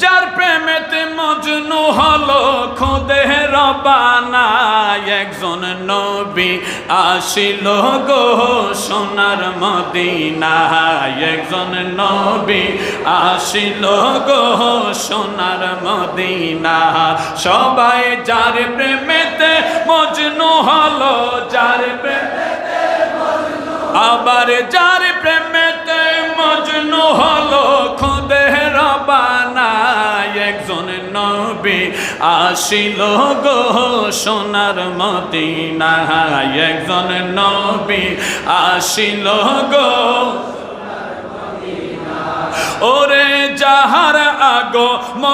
যার প্রেমেতে মজনু হলো, খোদে রবানা, একজন নবী আসিল গো সোনার মদিনা। একজন নবী আসিল গো সোনার মদিনা। সবাই যার প্রেমেতে মজনু হলো, যার প্রেমেতে আবার যার প্রেমেতে একজন নবী আসিল গো সোনার মদিনায়। একজন নবী আসিল গো ওরে যাহার আগো ম